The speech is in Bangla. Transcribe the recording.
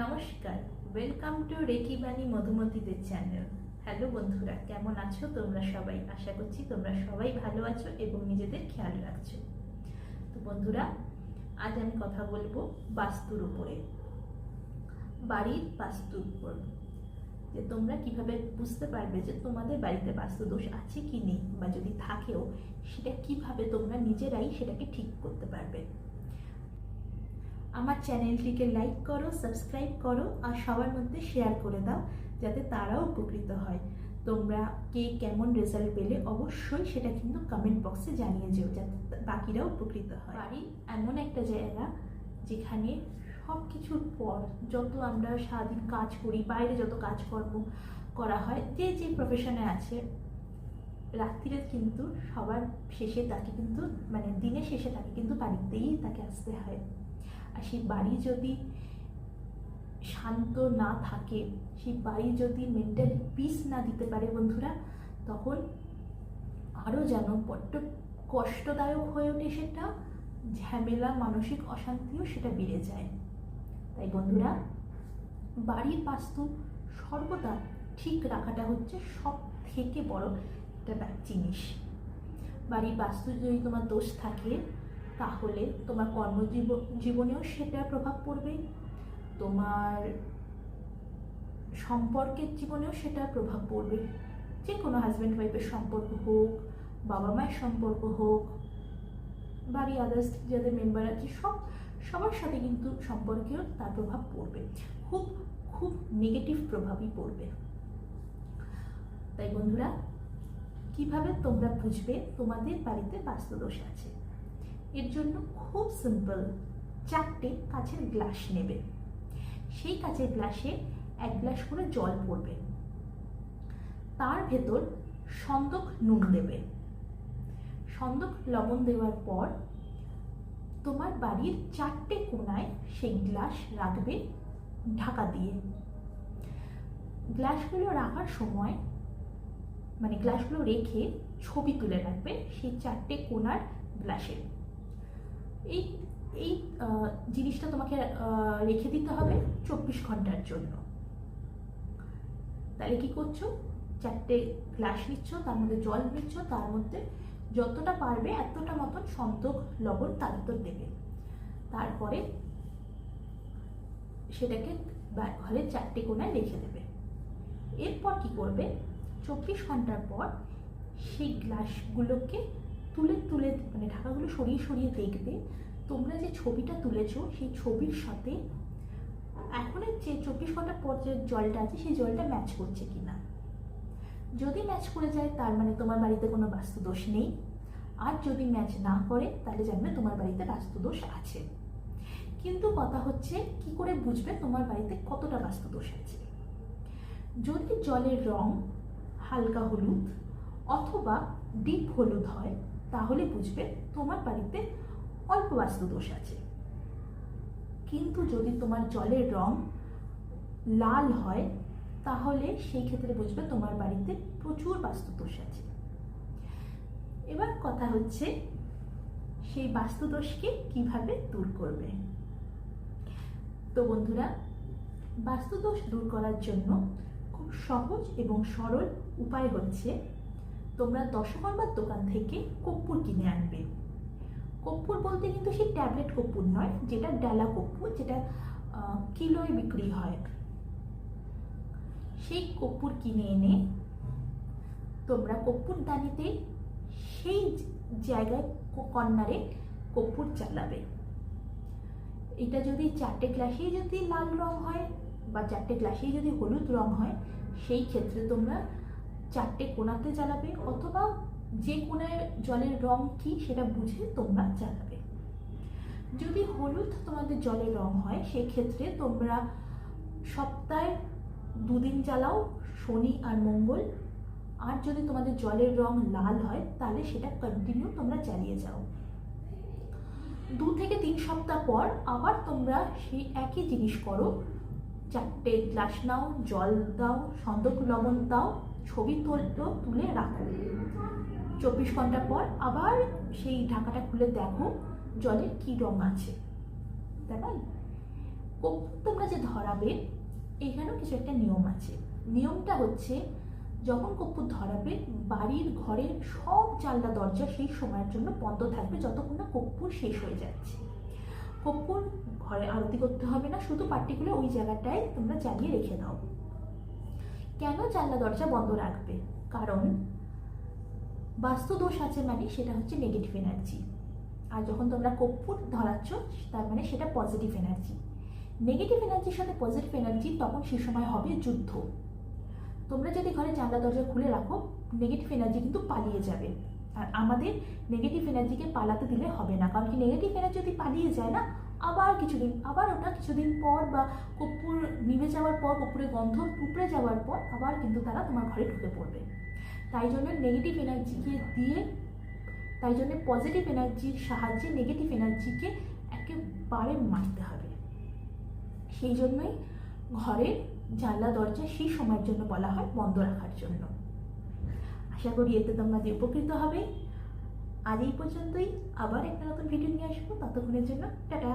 নমস্কার ওয়েলকাম টু রেকি বাণী মধুমতিদের চ্যানেল হ্যালো বন্ধুরা, কেমন আছো তোমরা সবাই? আশা করছি তোমরা সবাই ভালো আছো এবং নিজেদের খেয়াল রাখছো। তো বন্ধুরা, আজ আমি কথা বলব বাস্তুর উপরে, বাড়ির বাস্তুর উপর। যে তোমরা কীভাবে বুঝতে পারবে যে তোমাদের বাড়িতে বাস্তু দোষ আছে কি নেই বা যদি থাকেও, সেটা কীভাবে তোমরা নিজেরাই সেটাকে ঠিক করতে পারবে? আমার চ্যানেলটিকে লাইক করো, সাবস্ক্রাইব করো আর সবার মধ্যে শেয়ার করে দাও, যাতে তারাও উপকৃত হয়। তোমরা কে কেমন রেজাল্ট পেলে অবশ্যই সেটা কিন্তু কমেন্ট বক্সে জানিয়ে যেও, যাতে বাকিরাও উপকৃত হয়। বাড়ি এমন একটা জায়গা যেখানে সব কিছুর পর যত আমরা সারাদিন কাজ করি, বাইরে যত কাজকর্ম করা হয়, যে যে প্রফেশনে আছে, রাত্রিরে কিন্তু সবার শেষে তাকে কিন্তু মানে দিনের শেষে তাকে কিন্তু বাড়িতেই তাকে আসতে হয়। সেই বাড়ি যদি শান্ত না থাকে, সেই বাড়ি যদি মেন্টালি পিস না দিতে পারে বন্ধুরা, তখন আরও যেন বড্ড কষ্টদায়ক হয়ে ওঠে সেটা, ঝামেলা, মানসিক অশান্তিও সেটা বেড়ে যায়। তাই বন্ধুরা, বাড়ির বাস্তু সর্বদা ঠিক রাখাটা হচ্ছে সব থেকে বড় একটা জিনিস। বাড়ির বাস্তু যদি তোমার দোষ থাকে তাহলে তোমার কর্মজীব জীবনেও সেটার প্রভাব পড়বে তোমার সম্পর্কের জীবনেও সেটার প্রভাব পড়বে। যে কোনো হাজব্যান্ড ওয়াইফের সম্পর্ক হোক, বাবা মায়ের সম্পর্ক হোক, বাড়ি আদার্স যাদের মেম্বার আছে, সব, সবার সাথে কিন্তু সম্পর্কেও তার প্রভাব পড়বে। খুব খুব নেগেটিভ প্রভাবই পড়বে। তাই বন্ধুরা, কীভাবে তোমরা বুঝবে তোমাদের বাড়িতে বাস্তুদোষ আছে? এর জন্য খুব সিম্পল চারটে কাঁচের গ্লাস নেবে। সেই কাঁচের গ্লাসে এক গ্লাস করে জল পড়বে। তার ভেতর সন্দক নুন দেবে। সন্দক লবণ দেওয়ার পর তোমার বাড়ির চারটে কোনায় সেই গ্লাস রাখবে ঢাকা দিয়ে। গ্লাসগুলো রাখার সময় মানে গ্লাসগুলো রেখে ছবি তুলে রাখবে সেই চারটে কোনার গ্লাসের এই এই জিনিসটা তোমাকে রেখে দিতে হবে চব্বিশ ঘণ্টার জন্য। তাহলে কি করছ? চারটে গ্লাস নিচ্ছ, তার মধ্যে জল নিচ্ছ, তার মধ্যে যতটা পারবে এতটা মতন সন্তক লবণ তার ভিতর দেবে। তারপরে সেটাকে ঘরের চারটে কোনায় রেখে দেবে। এরপর কি করবে? চব্বিশ ঘণ্টার পর সেই গ্লাসগুলোকে তুলে তুলে মানে ঢাকাগুলো সরিয়ে সরিয়ে দেখবে, তোমরা যে ছবিটা তুলেছো, সেই ছবির সাথে এখনের যে চব্বিশ ঘণ্টা পর যে জলটা আছে, সেই জলটা ম্যাচ করছে কিনা? যদি ম্যাচ করে যায়, তার মানে তোমার বাড়িতে কোনো বাস্তুদোষ নেই। আর যদি ম্যাচ না করে, তাহলে জানবে তোমার বাড়িতে বাস্তুদোষ আছে। কিন্তু কথা হচ্ছে, কি করে বুঝবে তোমার বাড়িতে কতটা বাস্তুদোষ আছে? যদি জলের রং হালকা হলুদ অথবা ডিপ হলুদ হয় তাহলে বুঝবে তোমার বাড়িতে অল্প বাস্তুদোষ আছে। কিন্তু যদি তোমার জলের রং লাল হয়, তাহলে সেই ক্ষেত্রে বুঝবে তোমার বাড়িতে প্রচুর বাস্তুদোষ আছে। এবার কথা হচ্ছে, সেই বাস্তুদোষকে কীভাবে দূর করবে? তো বন্ধুরা বাস্তুদোষ দূর করার জন্য খুব সহজ এবং সরল উপায় হচ্ছে তোমরা দশকর্মার দোকান থেকে কর্পূর কিনে আনবে। কর্পূর বলতে কিন্তু সেই ট্যাবলেট কর্পূর নয়, যেটা ডালা কর্পূর, যেটা কিলোয় বিক্রি হয়। সেই কর্পূর কিনে এনে তোমরা কর্পূর দানিতে সেই জায়গায় কর্নারে কর্পূর চালাবে। এটা যদি চারটে গ্লাসেই যদি লাল রং হয় বা চারটে গ্লাসেই যদি হলুদ রং হয়, সেই ক্ষেত্রে তোমরা চারটে কোনাতে জ্বালাবে অথবা যে কোনায় জলের রং কি সেটা বুঝে তোমরা জ্বালাবে। যদি হলুদ তোমাদের জলের রং হয়, সেক্ষেত্রে তোমরা সপ্তাহে দুদিন জ্বালাও, শনি আর মঙ্গল। আর যদি তোমাদের জলের রং লাল হয়, তাহলে সেটা কন্টিনিউ তোমরা চালিয়ে যাও। দু থেকে তিন সপ্তাহ পর আবার তোমরা সেই একই জিনিস করো। চারটে গ্লাস নাও, জল দাও, সন্দক লবণ দাও ছবি তুলতো তুলে রাখো। চব্বিশ ঘণ্টা পর আবার সেই ঢাকাটা খুলে দেখো জলের কী রং আছে। তাই কর্পূর তোমরা যে ধরাবে, এখানেও কিছু একটা নিয়ম আছে। নিয়মটা হচ্ছে, যখন কর্পূর ধরাবে, বাড়ির ঘরের সব জানলা, দরজা সেই সময়ের জন্য বন্ধ থাকবে, যতক্ষণ না কর্পূর শেষ হয়ে যাচ্ছে। কর্পূর ঘরে আরতি করতে হবে না, শুধু পার্টিকুলার ওই জায়গাটায় তোমরা জ্বালিয়ে রেখে দাও। কেন জানলা দরজা বন্ধ রাখবে? কারণ বাস্তু দোষ আছে মানে সেটা হচ্ছে নেগেটিভ এনার্জি আর যখন তোমরা কর্পূর ধরাচ্ছ, তার মানে সেটা পজিটিভ এনার্জি নেগেটিভ এনার্জির সাথে পজিটিভ এনার্জি তখন সে সময় হবে যুদ্ধ। তোমরা যদি ঘরে জানলা দরজা খুলে রাখো নেগেটিভ এনার্জি কিন্তু পালিয়ে যাবে। আর আমাদের নেগেটিভ এনার্জিকে পালাতে দিলে হবে না। কারণ কি নেগেটিভ এনার্জি যদি পালিয়ে যায় না আবার কিছুদিন, আবার ওটা কিছুদিন পর বা কর্পূর নিভে যাওয়ার পর, কর্পূরের গন্ধ উপড়ে যাওয়ার পর আবার কিন্তু তারা তোমার ঘরে ঢুকে পড়বে। তাই জন্য নেগেটিভ এনার্জিকে দিয়ে, তাই জন্য পজিটিভ এনার্জির সাহায্যে নেগেটিভ এনার্জিকে একেবারে মারতে হবে। সেই জন্যই ঘরের জানলা, দরজা সেই সময়ের জন্য বলা হয় বন্ধ রাখার জন্য। আশা করি এতে তোমরা উপকৃত হবে। আজ এই পর্যন্তই। আবার একটা নতুন ভিডিও নিয়ে আসব। ততক্ষণের জন্য টাটা।